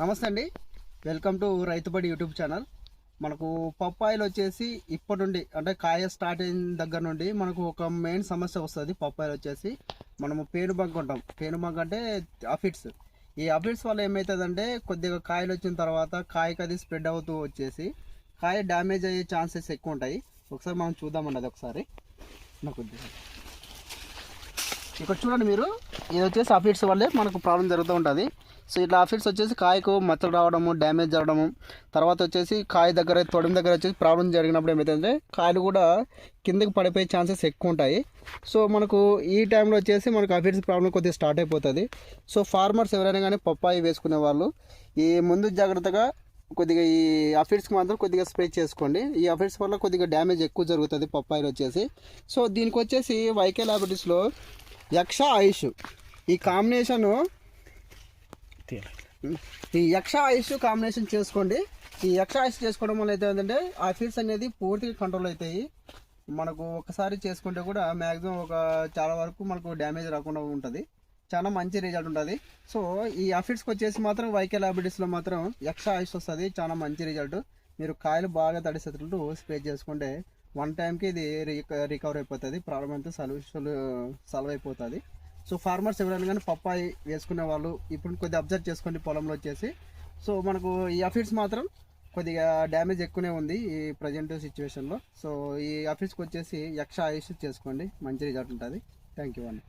నమస్తే అండి. Welcome to Raithubadi YouTube channel. మనకు పప్పాయిలు వచ్చేసి ఇప్పటి నుండి అంటే కాయ స్టార్ట్ అయిన దగ్గర నుండి మనకు ఒక మెయిన్ సమస్య వస్తుంది పప్పాయిలు వచ్చేసి. మనము పేనుబంక్ ఉంటాం పేనుబంక్ అంటే అఫిడ్స్. ఈ అఫిడ్స్ వల్ల ఏమవుతుందంటే కొద్దిగా కాయలు వచ్చిన తర్వాత కాయకి అది స్ప్రెడ్ అవుతూ వచ్చేసి కాయ డ్యామేజ్ అయ్యే ఛాన్సెస్ ఎక్కువ ఉంటాయి ఒకసారి మనం చూద్దామండి అది ఒకసారి నాకు ఇక్కడ చూడండి మీరు. ఇది వచ్చేసి అఫిడ్స్ వల్లే మనకు ప్రాబ్లం జరుగుతూ ఉంటుంది. సో ఇట్లా అఫిడ్స్ వచ్చేసి కాయకు మచ్చలు రావడము డ్యామేజ్ అవ్వడము తర్వాత వచ్చేసి కాయ దగ్గర తొడిమ దగ్గర వచ్చేసి ప్రాబ్లం జరిగినప్పుడు ఏమవుతుందంటే కాయలు కూడా కిందకి పడిపోయే ఛాన్సెస్ ఎక్కువ ఉంటాయి. సో మనకు ఈ టైంలో వచ్చేసి మనకు అఫిడ్స్ ప్రాబ్లం కొద్దిగా స్టార్ట్ అయిపోతుంది. సో ఫార్మర్స్ ఎవరైనా కానీ పప్పాయి వేసుకునే వాళ్ళు ఈ ముందు జాగ్రత్తగా కొద్దిగా ఈ అఫిడ్స్కి మాత్రం కొద్దిగా స్ప్రే చేసుకోండి. ఈ అఫిడ్స్ వల్ల కొద్దిగా డ్యామేజ్ ఎక్కువ జరుగుతుంది పప్పాయిలు వచ్చేసి. సో దీనికి వచ్చేసి వైకే ల్యాబిటీస్లో యక్ష ఆయుష్. ఈ కాంబినేషను ఈ యక్ష ఆయుష్ కాంబినేషన్ చేసుకోండి. ఈ యక్ష ఆయుష్ చేసుకోవడం వల్ల అయితే ఏంటంటే ఆ ఫీడ్స్ అనేది పూర్తిగా కంట్రోల్ అవుతాయి. మనకు ఒకసారి చేసుకుంటే కూడా మ్యాక్సిమం ఒక చాలా వరకు మనకు డ్యామేజ్ రాకుండా ఉంటుంది. చాలా మంచి రిజల్ట్ ఉంటుంది. సో ఈ అఫిడ్స్కి వచ్చేసి మాత్రం వైకే ల్యాబిటీస్లో మాత్రం యక్ష ఆయుష్ వస్తుంది. చాలా మంచి రిజల్ట్. మీరు కాయలు బాగా తడిసేటట్టు స్ప్రే చేసుకుంటే వన్ టైంకి ఇది రికవర్ అయిపోతుంది. ప్రాబ్లం అంతా సొల్యూషన్ సాల్వ్ అయిపోతుంది. సో ఫార్మర్స్ ఎవరైనా కానీ పప్పాయి వేసుకునే వాళ్ళు ఇప్పుడు కొద్దిగా అబ్జర్వ్ చేసుకోండి పొలంలో వచ్చేసి. సో మనకు ఈ అఫీడ్స్ మాత్రం కొద్దిగా డ్యామేజ్ ఎక్కువనే ఉంది ఈ ప్రజెంట్ సిచ్యువేషన్లో సో ఈ అఫీడ్స్కి వచ్చేసి యక్ష ఆయుష్ చేసుకోండి. మంచి రిజల్ట్ ఉంటుంది. థ్యాంక్ యూ అండి